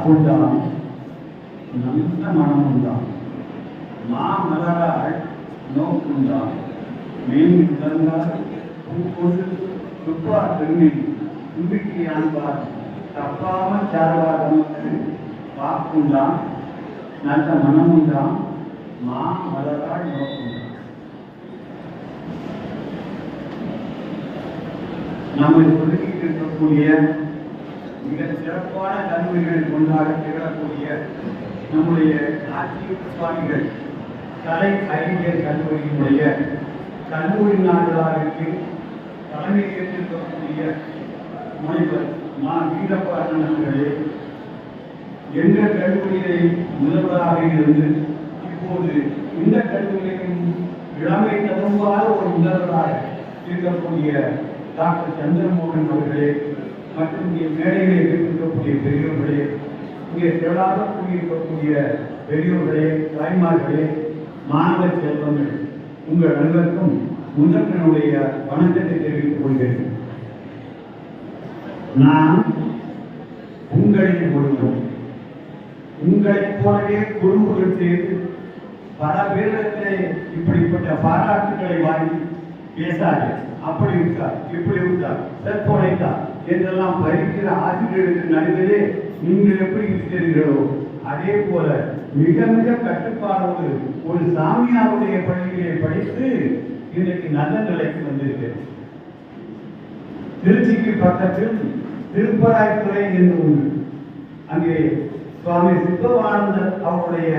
பார்க்குண்டாம் நல்ல மனமுண்டாம் மாமலரால் நோக்குண்டாம் மேல் முதங்கால் பூக்கொண்டு துப்பா திருநெல் தும்பிக்கை ஆண்பார் தப்பாம சார்வாதமக்கு பார்க்குண்டாம் நல்ல மனமுண்டாம் மா மலரால் நோக்குண்டாம் நம்மை ஒதுக்கிட்டு இருக்கக்கூடிய மிக சிறப்பான கல்லூரிகளை கொண்டாட திகழக்கூடிய நம்முடைய நாட்டிய சுவாமிகள் கலை அறிஞர் கல்லூரியினுடைய கல்லூரி நாடுகளாருக்கு தலைமை ஏற்றிருக்கக்கூடிய முனைவர் மா. வீரப்ப அண்ணன் எங்கள் கல்லூரியை முதல்வராக இருந்து இப்போது இந்த கல்லூரியின் இளமை தரும்பாத ஒரு முதல்வராக இருக்கக்கூடிய டாக்டர் சந்திரமோகன் அவர்களே மற்றும் இங்கே மேடைகளை இருக்கக்கூடிய பெரியவர்களே இங்கே திரளாக கூடியிருக்கக்கூடிய பெரியவர்களே தாய்மார்களே மாணவ செல்வங்கள் உங்கள் அனைவருக்கும் முதற்கனுடைய வணக்கத்தை தெரிவித்துக் கொள்கிறேன். நான் உங்களில் ஒருவர் உங்களைப் போலவே குறும்புகள் செய்து பல பேரிடத்திலே இப்படிப்பட்ட பாராட்டுகளை வாங்கி பேசாது. அப்படி இருக்கா இப்படி இருக்கா செற்போலைக்கா என்றெல்லாம் பறிக்கிற ஆசிரியர்களுக்கு நடுவிலே நீங்கள் எப்படி இருக்கிறீர்களோ அதே போல மிக மிக கட்டுப்பாடோடு ஒரு சாமியாருடைய பள்ளியிலே படித்து இன்றைக்கு நல்ல நிலைக்கு வந்திருக்கிறேன். திருச்சிக்கு பக்கத்தில் திருப்பராய்த்துறை என்று ஒன்று. அங்கே சுவாமி சித்தவானந்தர் அவருடைய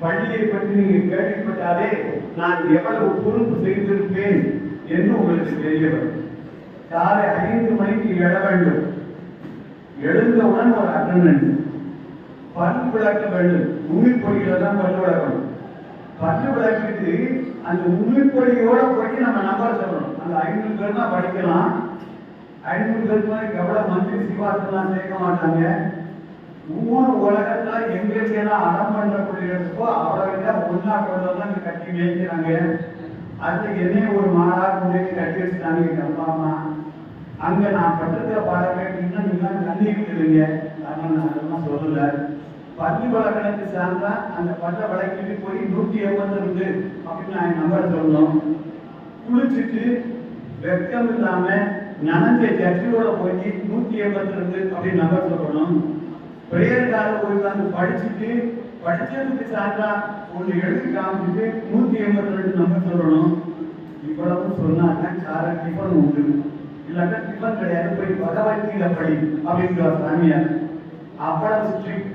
பள்ளியை பற்றி நீங்க கேள்விப்பட்டாலே நான் எவ்வளவு பொறுப்பு செய்திருப்பேன் என்று உங்களுக்கு தெரிய வரும். காலை ஐந்து மணிக்கு எழ வேண்டும். எழுந்தவுடன் ஒரு அட்டண்டன்ஸ் பல் விளக்க வேண்டும். உமிழ்பொடியில தான் பல் விளக்கணும். பல் விளக்கிட்டு அந்த உமிழ்பொடியோட போய் நம்ம நம்பர் சொல்லணும். அந்த ஐநூறு பேர் தான் படிக்கலாம். ஐநூறு பேர் மாதிரி எவ்வளவு மந்திரி சிவாசனம் சேர்க்க மாட்டாங்க. ஊர் உலகத்துல எங்கெங்கெல்லாம் அடம் பண்ணக்கூடிய இருக்கோ அவ்வளவு ஒன்னா கொண்டு கட்டி மேய்க்கிறாங்க. அடுத்து என்னைய ஒரு மாடாக கொண்டு கட்டி வச்சுட்டாங்க எங்கள் அப்பா அம்மா. அங்கே நான் பட்டத்துல பாட கேட்டீங்கன்னா நீங்க நன்றிக்கிட்டுருங்க அதனால நான் அதெல்லாம் சொல்லலை. பள்ளி வழக்கணக்கு சார்ந்தா அந்த பட்ட வழக்கிட்டு போய் நூற்றி எண்பத்தி ரெண்டு அப்படின்னு நான் நம்பரை சொல்லணும் குளிச்சுட்டு வெக்கம் இல்லாமல் நனஞ்ச ஜட்ஜியோட போய் நூற்றி எண்பத்தி ரெண்டு அப்படின்னு நம்பர் சொல்லணும் பிரேயருக்காக போய் உட்கார்ந்து படிச்சுட்டு படிச்சதுக்கு சான்றா ஒன்று எழுதி காமிச்சிட்டு நூத்தி எண்பத்தி ரெண்டு நம்பர் சொல்லணும். இவ்வளவு சொன்னாங்க சார டிஃபன் உண்டு. இல்லாட்டா டிஃபன் கிடையாது போய் பகவத்கீதை படி அப்படின்ற சாமியார். அவ்வளவு ஸ்ட்ரிக்ட்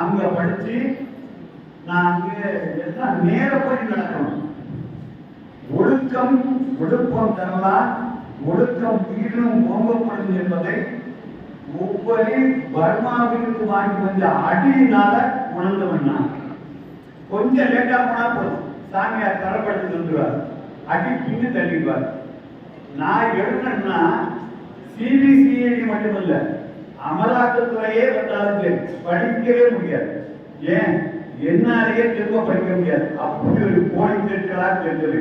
அங்க படிச்சு நான் அங்க எல்லாம் நேரப்படி நடக்கணும். ஒழுக்கம் ஒழுக்கம் தரலாம் ஒழுக்கம் வீடும் ஓங்கப்படும் என்பதை ஒவ்வொரு பர்மாவிற்கு வாங்கி வந்த அடியினால உணர்ந்தவன்னா கொஞ்சம் லேட்டா போனா போதும். சாமியார் தரப்படுத்தி வந்துருவார் அடி பின்னு தள்ளிடுவார். நான் எழுதுனா சிபிசிஐடி மட்டுமல்ல அமலாக்கத்துறையே வந்தாலும் சரி படிக்கவே முடியாது. ஏன்? என்னாலேயே திரும்ப படிக்க முடியாது. அப்படி ஒரு போலி தெரிஞ்சலா தெரிஞ்சது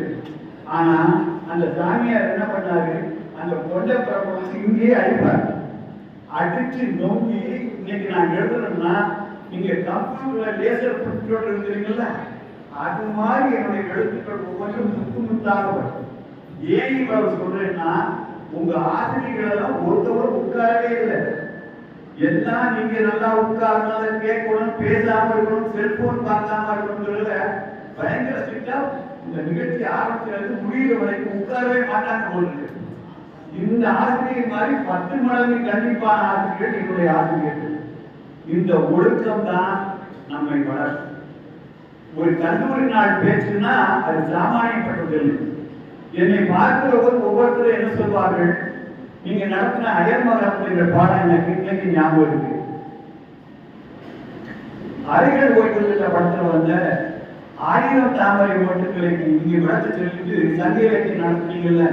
ஆனா அந்த சாமியார் என்ன பண்ணாரு? அந்த கொண்ட பிறப்பு வந்து இங்கேயே அடிப்பார் அடிச்சு நோக்கி இன்னைக்கு நான் எழுதுறேன்னா நீங்க கம்ப்யூட்டர்ல லேசர் பிரிண்டோட எழுதுறீங்கல்ல அது மாதிரி என்னுடைய எழுத்துக்கள் ஒவ்வொன்றும் முத்து முத்தாக வரும் ஏன் இவ்வளவு சொல்றேன்னா உங்க ஆசிரியர்களெல்லாம் ஒருத்தவரை உட்காரவே இல்லை. எல்லாம் நீங்க நல்லா உட்கார்ந்தாலும் கேட்கணும் பேசாம இருக்கணும் செல்போன் பார்க்காம இருக்கணுங்கிறத பயங்கர ஸ்ட்ரிக்டா இந்த நிகழ்ச்சி ஆரம்பிக்கிறது முடிகிற வரைக்கும் உட்காரவே மாட்டாங்க போல இந்த ஆசிரியர் மாதிரி பத்து மடங்கு கண்டிப்பான ஆசிரியர்கள் என்னுடைய ஆசிரியர்கள். இந்த ஒழுக்கம் தான் நம்மை வளர்க்கும். ஒரு கல்லூரி நாள் பேச்சுன்னா அது சாமானியப்பட்டதில்லை என்னை பார்க்கிறவர் ஒவ்வொருத்தரும் என்ன சொல்வார்கள்? நீங்க நடத்தின அயர்மகரம் என்ற பாடம் எனக்கு இன்னைக்கு ஞாபகம் இருக்கு. அருகல் ஓய்வுள்ள படத்துல வந்த ஆயிரம் தாமரை ஓட்டுகளை நீங்க வளர்த்து சொல்லிட்டு சந்தையை இலக்கியம் நடத்துனீங்கல்ல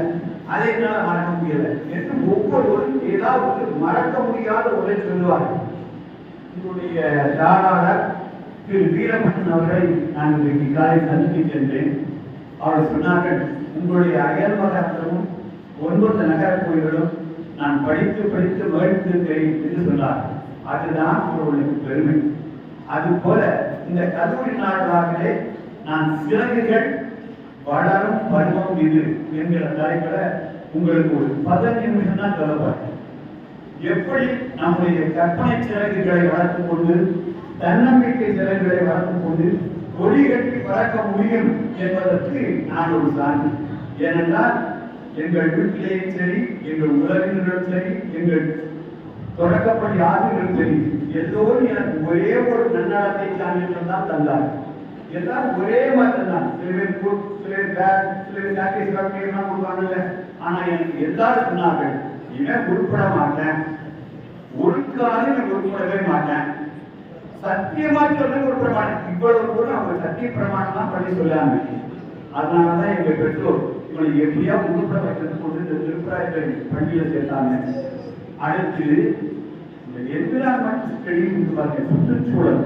அதை என்னால் மறக்க முடியல. என்று ஒவ்வொருவரும் ஏதாவது மறக்க முடியாத ஒன்றை சொல்லுவார்கள். உங்களுடைய தாராளர் திரு வீரபட்டன் அவரை நான் இன்றைக்கு காலை சந்தித்து சென்றேன். அவர் சொன்னார்கள் உங்களுடைய அயல்மகத்தும் ஒன்பது நகர கோயில்களும் நான் படித்து படித்து மகிழ்ந்திருக்கிறேன் என்று சொன்னார். அதுதான் அவர்களுக்கு பெருமை. அதுபோல இந்த கல்லூரி நாட்களாகவே நான் சிறகுகள் வளரும் பருவம் இது என்கிற தலைப்பில் உங்களுக்கு ஒரு பதினஞ்சு நிமிஷம் தான் சொல்ல எப்படி நம்முடைய கற்பனை சிறகுகளை வளர்த்துக் கொண்டு தன்னம்பிக்கை சிறகுகளை வளர்த்துக் கொண்டு கொடி கட்டி பறக்க முடியும் என்பதற்கு நான் ஒரு சாமி. ஏனென்றால் எங்கள் வீட்டிலேயும் சரி எங்கள் உறவினர்களும் சரி எங்கள் தொடக்கப்பள்ளி ஆசிரியர்களும் சரி எல்லோரும் எனக்கு ஒரே ஒரு நன்னடத்தை சான்றிதழ் தான் தந்தார். எல்லாம் ஒரே மாதிரி தான். சில பேர் குட் சில பேர் பேட் சில பேர் ஜாக்கெட் கொடுப்பாங்கல்ல. ஆனால் எனக்கு எல்லாரும் சொன்னார்கள் இவன் உருப்பட மாட்டேன். ஒரு காலம் நான் உருப்படவே மாட்டேன். சத்தியமா சொல்றது உருப்பட மாட்டேன். இவ்வளவு கூட அவங்க சத்திய பிரமாணம் தான் பண்ணி சொல்லாங்க அதனாலதான் எங்க பெற்றோர் இவனை எப்படியா உருப்பட வைக்கிறது கொண்டு இந்த திருப்பராயத்தை பள்ளியில சேர்த்தாங்க. அடுத்து இந்த என்விரான்மெண்ட் ஸ்டடின்னு பாருங்க சுற்றுச்சூழல்.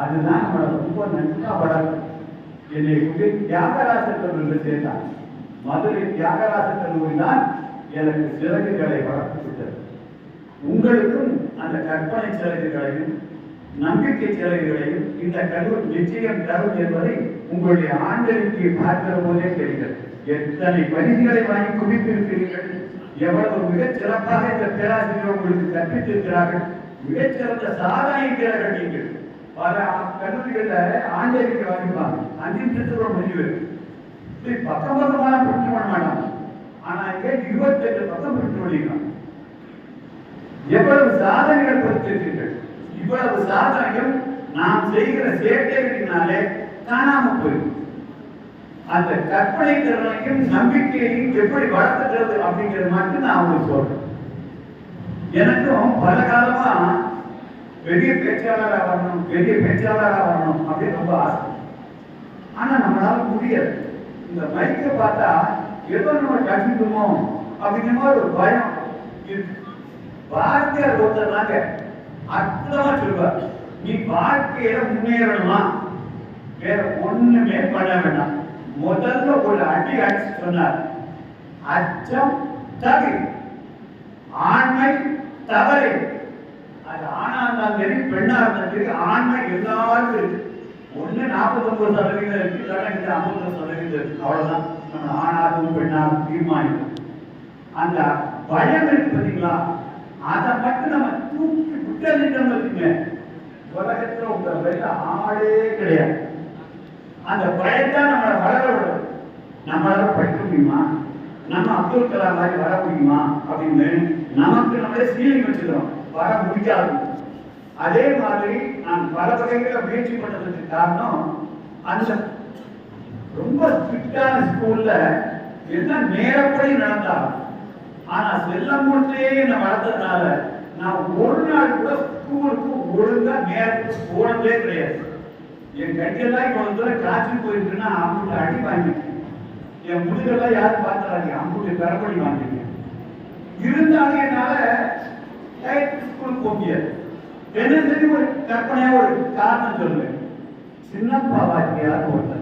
அதுதான் நம்மளை ரொம்ப நன்றா வளர்க்கும். என்னை கொண்டு தியாகராச கல்லூரியில் சேர்த்தான் மதுரை தியாகராச கல்லூரி தான் எனக்கு சிறகுகளை வளர்த்து விட்டது உங்களுக்கும் அந்த கற்பனை சிறகுகளையும் நம்பிக்கை சிறகுகளையும் இந்த கடவுள் நிச்சயம் தரும் என்பதை உங்களுடைய ஆண்களுக்கு பார்க்கிற போதே தெரிகிறது. எத்தனை பரிசுகளை வாங்கி குவித்திருக்கிறீர்கள். எவ்வளவு மிகச் சிறப்பாக இந்த பேராசிரியர் உங்களுக்கு கற்பித்திருக்கிறார்கள். மிகச்சிறந்த சாதனைக்கிறர்கள் நீங்கள். பல கல்லூரிகள்ல ஆண்டறிக்கை வாங்கிப்பாங்க அஞ்சு நிமிஷத்துல முடிவு இப்படி பக்கம் பக்கமான பிரிண்ட் பண்ண மாட்டாங்க ஆனா இங்க இருபத்தெட்டு பக்கம் பிரிண்ட் எவ்வளவு சாதனைகள் பெற்றிருக்கீர்கள் இவ்வளவு சாதனைகள் நாம் செய்கிற சேட்டைகளினாலே காணாம போயிடும். அந்த கற்பனை திறனையும் நம்பிக்கையையும் எப்படி வளர்த்துக்கிறது அப்படிங்கிறது மட்டும் நான் உங்களுக்கு சொல்றேன். எனக்கும் பல காலமா பெரிய பேச்சாளராக வரணும் பெரிய பேச்சாளராக வரணும் அப்படின்னு ரொம்ப ஆசை. ஆனா நம்மளால முடியாது இந்த மைக்கை பார்த்தா ஏதோ நம்ம கற்றுக்குமோ அப்படிங்கிற மாதிரி ஒரு பயம் இருக்கு. பாரதியார் ஒருத்தர்னாங்க அற்புதமா சொல்வார் நீ வாழ்க்கையில முன்னேறணுமா? வேற ஒண்ணுமே பண்ண வேண்டாம். முதல்ல ஒரு அடி அடிச்சு சொன்னார். அச்சம் தகுதி ஆண்மை தவறு. அது ஆணா இருந்தாலும் சரி பெண்ணா இருந்தாலும் சரி ஆண்மை எல்லாருக்கும் இருக்கு. ஒண்ணு நாற்பத்தொன்பது சதவீதம் இருக்கு இல்லைன்னா இந்த ஐம்பது சதவீதம் இருக்கு. அவ்வளவுதான். ஆணாகவும் பெண்ணாகவும் தீர்மானிக்கும் அந்த பயம் இருக்கு பார்த்தீங்களா அதை மட்டும் நம்ம தூக்கி விட்டதுன்னு வச்சுங்க உலகத்துல உங்க வெளில ஆளே கிடையாது. அந்த பயத்தான் நம்மளை வளர விடும் நம்மளால படிக்க முடியுமா? நம்ம அப்துல் கலாம் மாதிரி வர முடியுமா? அப்படின்னு நமக்கு நம்மளே சீலிங் வச்சுக்கிறோம். வர முடியாது. அதே மாதிரி நான் பல வகைகளை முயற்சி பண்ணதுக்கு காரணம் அந்த ரொம்ப ஸ்ட்ரிக்டான ஸ்கூல்ல எல்லாம் நேரப்படி நடந்தாலும். ஆனா செல்லம் கொண்டே என்ன வளர்த்ததுனால நான் ஒரு நாள் கூட ஸ்கூலுக்கு ஒழுங்கா நேரத்துக்கு போனதே கிடையாது. என் கட்டியெல்லாம் இவ்வளவு தூரம் காய்ச்சல் போயிருக்குன்னா அவங்களுக்கு அடி வாங்கிட்டேன். என் முதுகெல்லாம் யாரும் பார்த்துறாங்க அவங்களுக்கு பெறப்படி வாங்கிட்டேன். இருந்தாலும் என்னால ஸ்கூலுக்கு போக முடியாது. என்ன சரி ஒரு கற்பனையா ஒரு காரணம் சொல்லுவேன். சின்னப்பா யாரும் ஒருத்தர்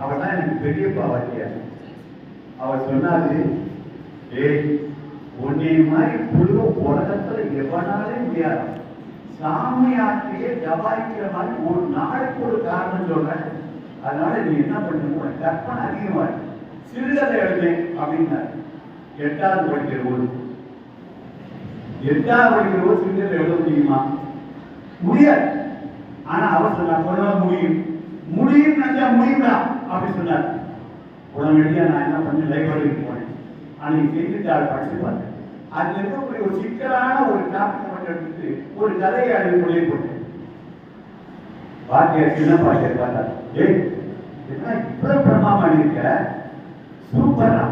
அவர் தான் எனக்கு பெரியப்பா வாத்தியார். அவர் சொன்னாரு ஏய் உன்னை மாதிரி புழு உலகத்துல எவனாலே முடியாது சாமியாற்றியே தபாய்க்கிற மாதிரி ஒரு நாளைக்கு ஒரு காரணம் சொல்றேன். அதனால நீ என்ன பண்ணுங்க கற்பனை அதிகமா சிறுகதை எழுதேன் அப்படின்னாரு. எட்டாவது படிக்கிற போது எட்டாவது படிக்கிற போது சிறுகதை எழுத முடியுமா? முடியாது. ஆனா அவர் சொன்னார் முடியும். முடியும் நினைச்சா முடியும்டா. அப்படி சொன்னார் உடனடியா நான் என்ன பண்ணி லைப்ரரிக்கு போனேன். அன்னைக்கு செய்தித்தாள் படிச்சு பார்த்தேன். அதில் இருக்கக்கூடிய ஒரு சிக்கலான ஒரு டாபிக் மட்டும் எடுத்துட்டு ஒரு கதையை அதில் கொண்டே போட்டேன். பாக்கிய என்ன பாக்கிய பார்த்தா ஏய் என்ன இவ்வளவு பிரமாமா இருக்க சூப்பரா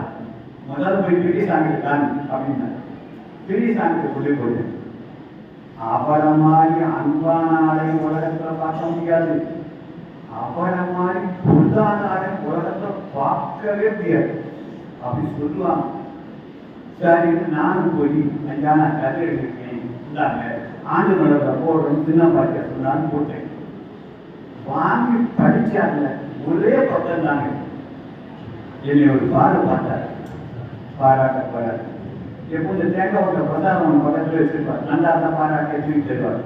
முதல்ல போய் பெரிய சாமி தான் அப்படின்னா பெரிய சாமிக்கு கொண்டே போட்டேன். அவரை மாதிரி அன்பான ஆளை உலகத்துல பார்க்க முடியாது. அவரை மாதிரி பொருளான உலகத்தை பார்க்கவே முடியாது. அப்படி சொல்லுவாங்க. சரி நானும் போய் ஐயா நான் கதை எழுதிருக்கேன் இந்தாங்க ஆண்டு மலர்ல போடுறோம் சின்ன பாட்டியா சொன்னான்னு போட்டேன். வாங்கி படிச்சாங்க ஒரே பக்கம் தாங்க. என்னை ஒரு பாடு பார்த்தார். பாராட்டப்படாது எப்போ இந்த தேங்காய் ஓட்ட பிரதான பக்கத்தில் வச்சிருப்பார். நல்லா இருந்தா பாராட்டி தூக்கி தருவார்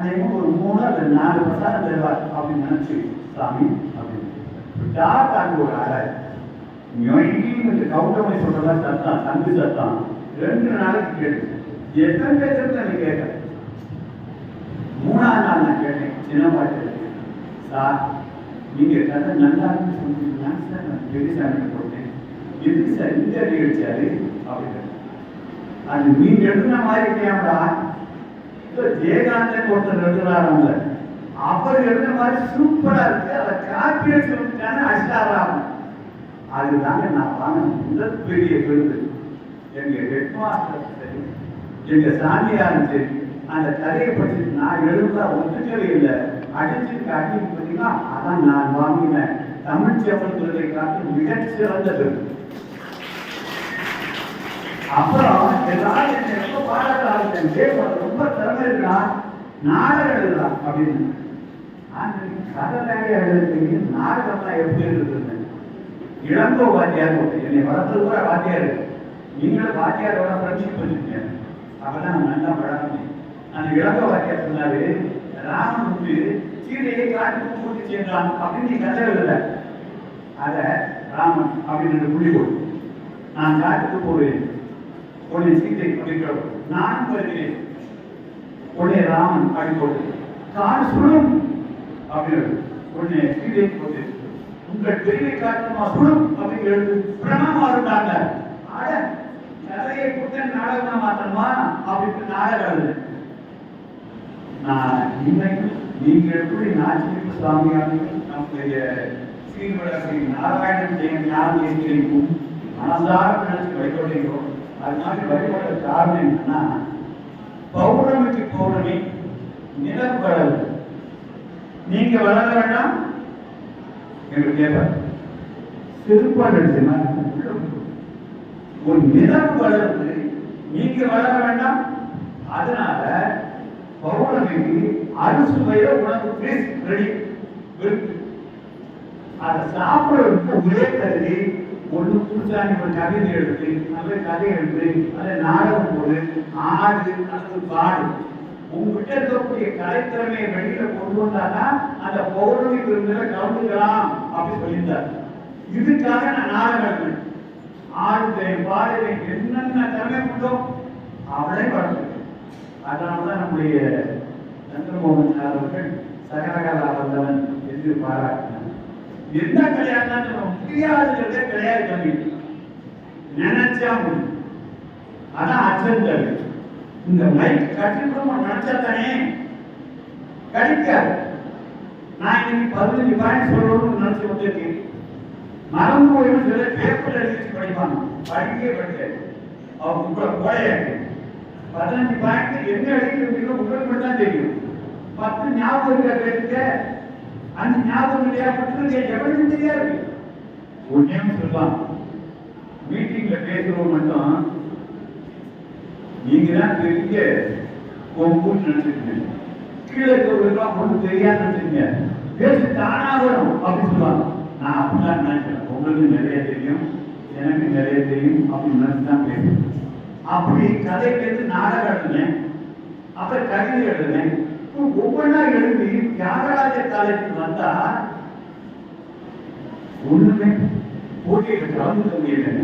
அதே ஒரு மூணு அல்லது நாலு பிரசாதம் தருவார் அப்படின்னு நினைச்சு சாமி அப்படின்னு. டாட்டாங்க ஒரு ஆராய் இந்த கவுண்டமணி சொல்றதா சத்தம் தங்கு சத்தம். ரெண்டு நாளைக்கு கேட்டு எத்தனை பேசுறது எனக்கு கேட்டேன் மூணாவது நாள் நான் கேட்டேன். சின்ன பாட்டு சார் நீங்க கதை நல்லா இருக்குன்னு சொன்னீங்க சார் நான் பெரியசாமி போட்டேன். எதுக்கு சார் இந்த அடி அடிச்சாரு? அப்படின்னு அது நீங்க எழுதின மாதிரி கேமரா ஜெயகாந்தன் ஒருத்தர் எழுதுறாருங்க அவர் மாதிரி சூப்பரா இருக்கு. அதை காப்பி அடிச்சு விட்டாங்க அதுதாங்க நான் வாங்க முதல் பெரிய விருது. எங்க ஹெட் மாஸ்டர் சரி எங்க சாமியாரும் சரி அந்த கதையை பற்றி நான் எழுதா ஒத்துக்கவே இல்லை. அடிச்சு காட்டி பார்த்தீங்கன்னா அதான் நான் வாங்கின தமிழ் செவல் விருதை. காட்டி மிகச் சிறந்த விருது அப்புறம் எல்லாரும் என்னை ரொம்ப ரொம்ப திறமை இருக்கிறான் நாடகம் எழுதுறான் அப்படின்னு கதை தாங்க எழுதுறீங்க நாடகம்லாம் எப்படி எழுதுறது? இளங்கோ வாத்தியார் ஒருத்தர் என்னை வளர்த்தது கூட வாத்தியார் நீங்களும் வாத்தியாரோட ஃப்ரெண்ட்ஷிப் வச்சுருக்கீங்க அப்பதான் நல்லா வளரணும் அந்த இளங்கோ வாத்தியார் சொன்னாரு ராமன் வந்து சீதையை காட்டுக்கு கூட்டி சேர்ந்தான் அப்படின்னு நீ கதை எழுதல அத ராமன் அப்படின்னு புள்ளி போடு நான் காட்டுக்கு போவேன். உடனே சீதை அப்படின்னு நான் வருகிறேன். உடனே ராமன் அப்படி போட்டு கால் சுடும்! அப்படின்னு உடனே சீதை போட்டு உங்கள் பெரிய காரணமா சுடும்! அப்படிங்கிறது பிரணமா இருந்தாங்க அட கதையை கொடுத்த நாடகமா மாத்தணுமா? அப்படின்னு நாடகம் எழுது நான் இன்னைக்கு நீங்க எப்படி நாச்சிப்பு சுவாமியாக நம்முடைய ஸ்ரீவரசி நாராயணன் ஜெயன் ஞானம் இருக்கிறீக்கும் மனதார நினைச்சு வழிபடுகிறோம். அது மாதிரி வழிபட காரணம் என்னன்னா பௌர்ணமிக்கு பௌர்ணமி நிலம் வளருது நீங்க வளர வேண்டாம்? என்று கேட்பார் சிறுபாடு ஒரு நிலம் வளருது நீங்க வளர வேண்டாம்? அதனால பௌர்ணமிக்கு அறுசுவையில உனக்கு பீஸ் ரெடி அதை சாப்பிடுறதுக்கு ஒரே கருதி ஒன்று புதுசா நீ ஒரு கவிதை எழுது நல்ல கதை எழுது அல்ல நாடகம் போடு ஆடு அல்லது பாடு. உங்ககிட்ட இருக்கக்கூடிய கலைத்திறமையை வெளியில கொண்டு வந்தாதான் அந்த பௌர்ணமி விருந்தில கலந்துக்கலாம் அப்படின்னு சொல்லியிருந்தார். இதுக்காக நான் நாடகம் எழுதுனேன் ஆடுவேன் பாடுவேன் என்னென்ன திறமை உண்டோ அவளை வளர்த்து அதனாலதான் நம்முடைய சந்திரமோகன் சார் அவர்கள் சகலகலா வல்லவன் என்று பாராட்டினார். எந்த கல்யாணம் முடியாதுங்கிறதே கிடையாது தம்பி நினைச்சா முடியும். அதான் அச்சந்தல் இந்த லைஃப் கட்டிட்டு நினைச்சா தானே? கிடைக்காது. நான் இன்னைக்கு பதினஞ்சு பாயிண்ட் சொல்லணும்னு நினைச்சு வந்திருக்கேன். மறந்து போயிடும் சில பேப்பர் எழுதி படிப்பாங்க. படிக்கவே படிக்காது. அவங்க உங்களை கோழையாக்கு பதினஞ்சு பாயிண்ட் என்ன எழுதி உங்களுக்கு மட்டும் தான் தெரியும். பத்து ஞாபகம் இருக்கா அந்த ஞாபகம் இல்லையா பத்து எவனுக்கும் தெரியாது ஒன்னே சொல்லலாம். மீட்டிங்ல பேசுறவங்க மட்டும் நீங்க தான் பெரிய கொம்புன்னு நினைச்சிருக்கீங்க. கீழே இருக்கிறவங்களுக்குலாம் ஒன்றும் தெரியாது நினைச்சிருக்கீங்க. பேசு தானாக வரும் அப்படின்னு சொல்லுவாங்க. நான் அப்படிலாம் நினைக்கிறேன் உங்களுக்கு நிறைய தெரியும் எனக்கு நிறைய தெரியும் அப்படின்னு நினைச்சு தான் பேசுறேன். அப்படி கதை கேட்டு நாடகம் எழுதுனேன். அப்புறம் கவிதை எழுதுனேன். இப்போ ஒவ்வொன்றா எழுதி தியாகராஜர் காலத்தில் வந்தா ஒண்ணுமே போட்டியில்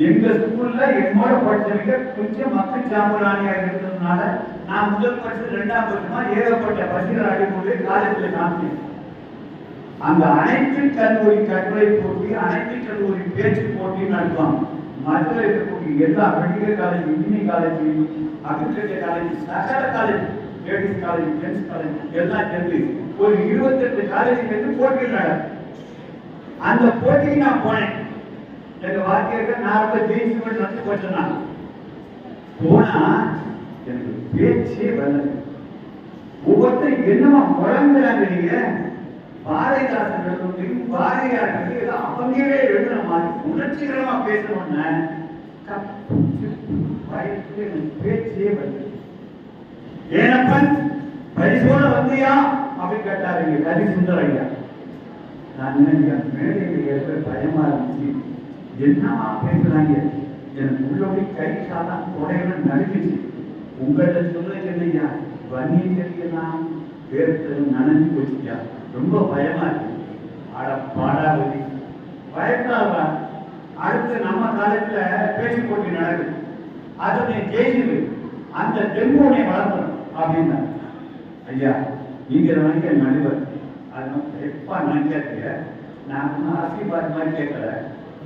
எங்க ஸ்கூல்ல என்னோட படிச்சவங்க கொஞ்சம் மக்கள் சாம்பராணியா இருந்ததுனால நான் முதல் படிச்சது ரெண்டாம் வருஷமா ஏகப்பட்ட பசிகள் அடிமொழி காலேஜில் காமிச்சேன் அந்த அனைத்து கல்லூரி கட்டுரை போட்டி அனைத்து கல்லூரி பேச்சு போட்டி நடத்துவாங்க. மதுரை இருக்கக்கூடிய எல்லா medical college engineering college agriculture college சகல college ladies college gents college எல்லாம் சேர்ந்து ஒரு இருபத்தெட்டு காலேஜ் சேர்ந்து போட்டிகள் அந்த போட்டிக்கு நான் போனேன். எங்க வாக்கியர்கள் நான் ரொம்ப ஜெயிச்சு நடந்து போட்டேன் போனா எனக்கு பேச்சே வரல. ஒவ்வொருத்தரும் என்னமா முழங்குறாங்க நீங்க? பாரதிதாசன் எழுதுறதையும் பாரதியார் ஏதோ அவங்களே எழுதுற மாதிரி உணர்ச்சிகரமா பேசணும்னு பேச்சே வரல. ஏனப்பன் பரிசோட வந்தியா? அப்படின்னு கேட்டாரு இங்க கவி சுந்தர் ஐயா நான் நினைச்சேன் மேடையில் ஏற்ப பயமா இருந்துச்சு. என்னமா பேசுறாங்க? எனக்கு உள்ளபடி கை காலம் உடையெல்லாம் நடுக்குச்சு உங்கள்கிட்ட சொல்றது இல்லையா வன்னி தெரியலாம் வேர்த்து நனைஞ்சு போச்சுயா ரொம்ப பயமா இருக்கு. அட பாடாவதி. பயப்படாதா அடுத்து நம்ம காலத்துல பேச்சு போட்டி நடக்குது. அதை நீ ஜெயிச்சிரு. அந்த தெம்பு உன்னை வளர்த்து அப்படின்னா ஐயா நீங்கள் நினைக்க நடுவர். அது எப்பா நினைக்காதீங்க நான் ஒன்றும் அரசியல் மாதிரி கேட்கல.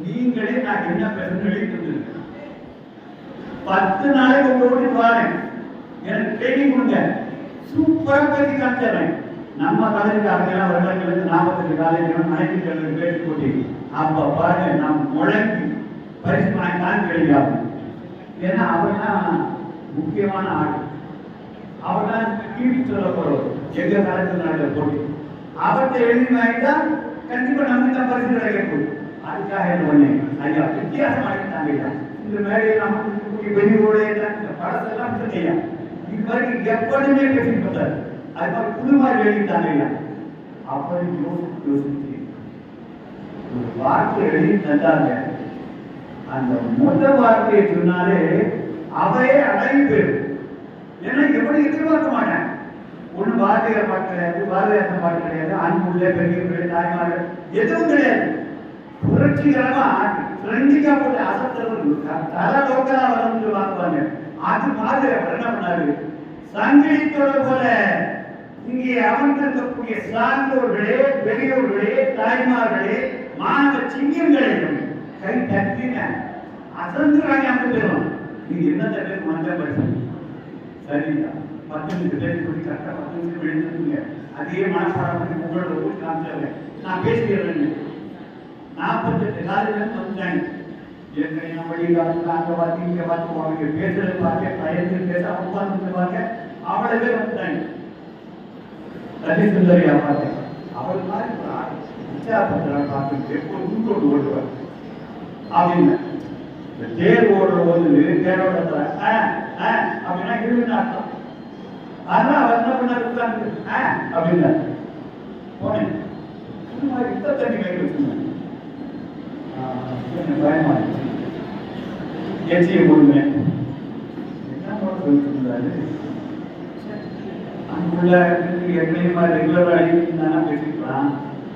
நீங்களே நான் என்ன பேசணும் எழுதிட்டு பத்து நாளைக்கு உங்களோட வாரேன். எனக்கு ட்ரைனிங் கொடுங்க. சூப்பராக பேசி காமிச்சிடுறேன். நம்ம காலேஜ் அங்கெல்லாம் வருடங்களுக்கு நாற்பத்தஞ்சு காலேஜ் அனைத்து கல்லூரி பேசி போட்டி அப்போ பாருங்க நாம் முழங்கி பரிசு வாங்கி தான் கேள்வியாகும் ஏன்னா அவர் தான் முக்கியமான ஆள். அவர் தான் கீழ் சொல்ல போறோம். எங்க காலத்தில் நடக்கிற போட்டி அவற்றை எழுதி கண்டிப்பா நமக்கு தான் பரிசு கிடைக்க அதுக்காக என்ன பண்ணேன்? ஐயா வித்தியாசமாக தாங்க இந்த மேடையை நமக்கு வெளியோட படத்தெல்லாம் சொன்னீங்க இது வரைக்கும் எப்பொழுதுமே பேசிட்டு வந்தார். அது மாதிரி புது மாதிரி எழுதிட்டாங்க ஐயா. அப்படி யோசிச்சு யோசிச்சு. ஒரு வார்த்தை எழுதி தந்தாங்க. அந்த முதல் வார்த்தையை சொன்னாலே அவையே அடங்கி போயிடும் ஏன்னா எப்படி எதிர்பார்க்க மாட்டேன் ஒண்ணு பாரதியார் பாட்டு கிடையாது பாரதியாசன் பாட்டு கிடையாது அன்புள்ள பெரியவர்கள் தாய்மார்கள் எதுவும் கிடையாது. புரட்சிகரமா ஃப்ரெண்டிக்கா போட்டு அசத்தல் தலை லோக்கலா வரணும்னு பார்ப்பாங்க. அது பாரதியார் என்ன பண்ணாரு? சங்கிலித்தோட போல இங்கே அமர்ந்திருக்கக்கூடிய சார்ந்தோர்களே பெரியவர்களே தாய்மார்களே மாணவ சிங்கங்களே. கை தட்டின அசந்துறாங்க அந்த பேரும். நீங்க என்ன தட்டு மஞ்சள் படிச்சு சரிதான் பத்து நிமிஷம் சொல்லி கரெக்டாக பத்து நிமிஷம் எழுந்துருங்க அதே உங்களோட காமிச்சாங்க. நான் நாற்பத்தெட்டு வந்துட்டாங்க வழியில் அங்கே பார்த்து இங்கே பார்த்து அவங்க பார்க்க பயந்து பேச உட்கார்ந்து பார்க்க அவ்வளோ பேர் வந்துட்டாங்க. ரஜி சுந்தரியா பார்த்தேன் அவள் மாதிரி ஒரு ஆள் உற்சாகப்படுத்துறாங்க பார்த்து எப்போ முன்னோடு ஓடுவார் அப்படின்னு. தேர் ஓடுற போது தேரோட ஆ அப்படின்னா இருன்னு அர்த்தம் அதான் அவர் என்ன பண்ணாரு உட்கார்ந்து ஆ அப்படின்னாரு போனேன் இந்த மாதிரி யுத்த தண்ணி கை வச்சுருந்தேன் கொஞ்சம் பயமா இருந்துச்சு எச்சியை போடுங்க என்ன போட சொல்லிட்டு இருந்தாரு அங்குள்ள எப்படியுமா ரெகுலராக அடிக்கிறதுனா பேசிக்கலாம்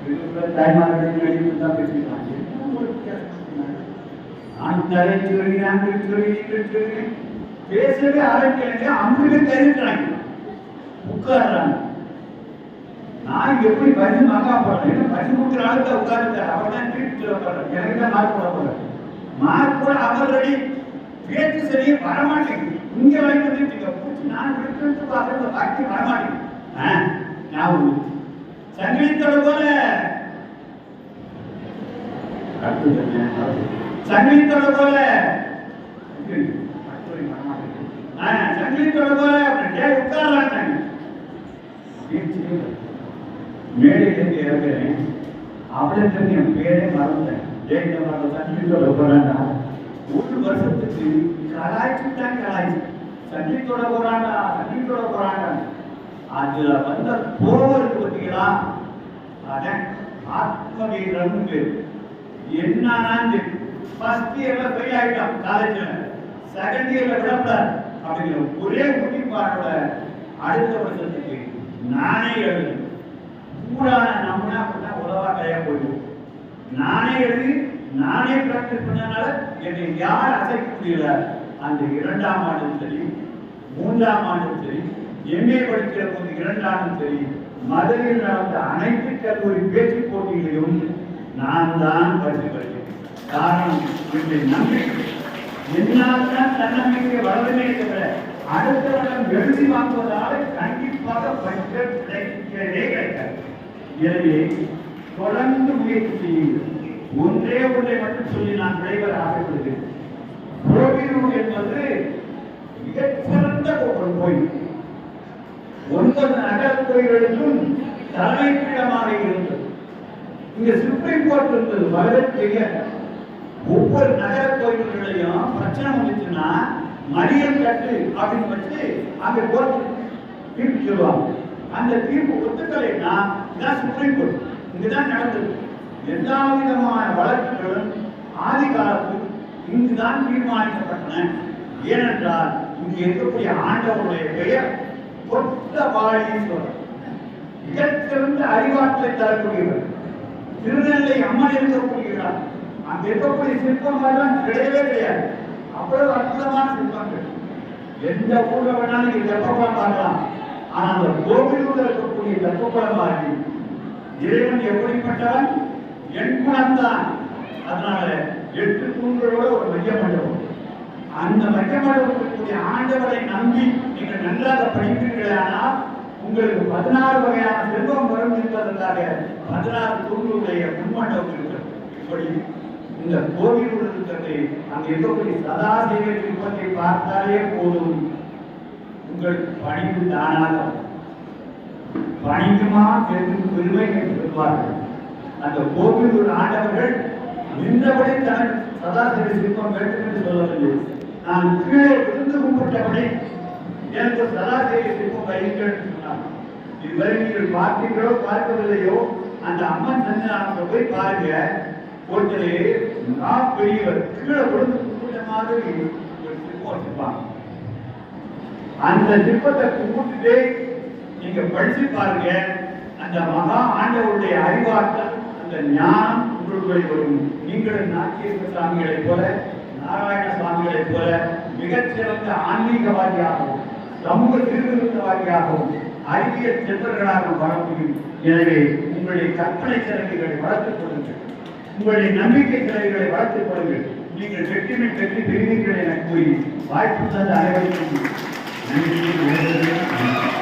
ரெகுலராக தாய்மார்கள் அடிக்கிறது தான் பேசிக்கலாம் என்ன ஒரு வித்தியாசம் சொன்னாரு? நான் தலை சொல்லி பேசவே ஆரம்பிக்கிறாங்க அங்குள்ள தெரிவிக்கிறாங்க உட்கார்றாங்க. நான் எப்படி பரிசு வாங்க போறேன் பரிசு கொடுக்குற ஆளுக்கு உட்கார்ந்துட்டார் அவர் தான் வீட்டுல உட்கார்றாரு எனக்கு தான் மார்க் போட போறேன். மார்க் போட அவர் ரெடி பேச்சு சரியே வரமாட்டேங்குது. இங்க வரைக்கும் வந்துட்டீங்க பூச்சி. நான் விட்டு பார்க்கறது பாக்கி வரமாட்டேங்குது. ஆ ஞாபகம் சங்கீதத்தோட போல. அடுத்து சங்கீதத்தோட போல. ஆ போல அப்படியே உட்காரலான்ட்டாங்க மேடையிலேருந்து இறங்குறேன். அவளுக்கு என் பேரே மறந்தேன் ஜெயக்குமாரோட சங்கீதோட போறாண்டா ஒரு வருஷத்துக்கு கலாய்ச்சி தான் கலாய்ச்சி சங்கீதோட போறாண்டா சங்கீதோட போறாண்டா அதுல வந்த கோவருக்கு பார்த்தீங்களா? அதான் ஆத்மவீரன் பேர் என்னன்னு ஃபர்ஸ்ட் இயர்ல ஃபெயில் ஆயிட்டான் காலேஜ்ல செகண்ட் இயர்ல விடப்படாது. அப்படிங்கிற ஒரே முடிப்பாடோட அடுத்த வருஷத்துக்கு நானே எழுது கூடான நம்மனா அப்படின்னா உதவா கையா போயிடும் நானே எழுதி நானே பிராக்டிஸ் பண்ணனால என்னை யார் அசைக்க முடியல? அந்த இரண்டாம் ஆண்டும் சரி மூன்றாம் ஆண்டும் சரி எம்ஏ படிக்கிற போது இரண்டாண்டும் சரி மதுரையில் நடந்த அனைத்து கல்லூரி பேச்சு போட்டிகளிலும் நான் தான் பரிசு படிக்கிறேன் காரணம் என்னை நம்பிக்கை என்னால் தன்னம்பிக்கை வளருமே தவிர அடுத்த வருடம் எழுதி வாங்குவதால் கண்டிப்பாக பரிசு கிடைக்கிறதே கிடைக்காது. எனவே தொடர்ந்து முயற்சி செய்யுங்கள். ஒன்றே ஒன்றை மட்டும் சொல்லி நான் விடைபெற ஆசைப்படுகிறேன் கோவிலூர் என்பது மிகச்சிறந்த ஒரு கோயில். ஒன்பது நகர கோயில்களுக்கும் தலைமைப்பிடமாக இருந்தது. இங்க சுப்ரீம் கோர்ட் இருந்தது வரவே தெரியாது ஒவ்வொரு நகர கோயில்களையும் பிரச்சனை வந்துச்சுன்னா மரியம் கட்டு அப்படின்னு வச்சு அந்த கோர்ட் தீர்ப்பு சொல்லுவாங்க. அந்த தீர்ப்பு ஒத்துக்கலைன்னா இதான் சுப்ரீம் கோர்ட். இங்கதான் நடந்தது. எல்லா விதமான வழக்குகளும் ஆதி காலத்தில் இங்குதான் தீர்மானிக்கப்பட்டன. ஏனென்றால் இங்கு இருக்கக்கூடிய ஆண்டவருடைய பெயர் கொத்த வாழீஸ்வரர் மிகச்சிறந்த அறிவாற்றலை தரக்கூடியவர். திருநெல்லை அம்மன் இருக்கக்கூடியவர் அங்க இருக்கக்கூடிய சிற்பங்கள்லாம் கிடையவே கிடையாது. அவ்வளவு அற்புதமான சிற்பங்கள் எந்த ஊர்ல வேணாலும் நீங்க தெப்பக்குளம் பார்க்கலாம். ஆனா அந்த கோவிலூர்ல இருக்கக்கூடிய தெப்பக்குளம் பாருங்க இறைவன் எப்படிப்பட்டவன்? என் குணம்தான் அதனால எட்டு தூண்களோட ஒரு மைய மண்டபம் அந்த மைய மண்டபத்தில் ஆண்டவரை நம்பி நீங்கள் நன்றாக படிப்பீர்களே உங்களுக்கு பதினாறு வகையான செல்வம் வரும் என்பதற்காக பதினாறு தூண்களுடைய முன்மண்டபம் இருக்கிறது. இப்படி இந்த கோவில் இருக்கிறது அங்க இருக்கக்கூடிய சதாசிவ சிற்பத்தை பார்த்தாலே போதும். உங்கள் பணிவு தானாக பணிக்குமா தெரிந்து பெருமை என்று சொல்வார்கள். அந்த கோவில் ஆண்டவர்கள் நின்றபடி தனக்கு சதாசிவ சிற்பம் வேண்டும் என்று சொல்லவில்லை. நான் கீழே விழுந்து கும்பிட்டபடி எனக்கு சதாசிவ சிற்பம் வைங்கள் என்று சொன்னார். இதுவரை நீங்கள் பார்த்தீர்களோ பார்க்கவில்லையோ அந்த அம்மன் சன்னிதானத்தை போய் பாருங்க. ஒருத்தர் நான் பெரியவர் கீழே விழுந்து கும்பிட்ட மாதிரி ஒரு சிற்பம் வச்சிருப்பாங்க. அந்த சிற்பத்தை கும்பிட்டுட்டு நீங்க படிச்சு பாருங்க. அந்த மகா ஆண்டவருடைய அறிவாற்றல் அந்த ஞானம் உங்களுக்குள்ளே வரும். நீங்களும் நாச்சியப்ப சுவாமிகளைப் போல நாராயண சுவாமிகளைப் போல மிகச்சிறந்த ஆன்மீகவாதியாகவும் சமூக சீர்திருத்தவாதியாகவும் அறிவியல் செல்வர்களாகவும் வர முடியும். எனவே உங்களுடைய கற்பனை சிறகுகளை வளர்த்துக் கொள்ளுங்கள். உங்களுடைய நம்பிக்கை சிலைகளை வளர்த்துக் கொள்ளுங்கள். நீங்கள் வெற்றி பெற்று பெறுவீர்கள் என கூறி வாய்ப்பு தந்த அனைவருக்கும். நன்றி.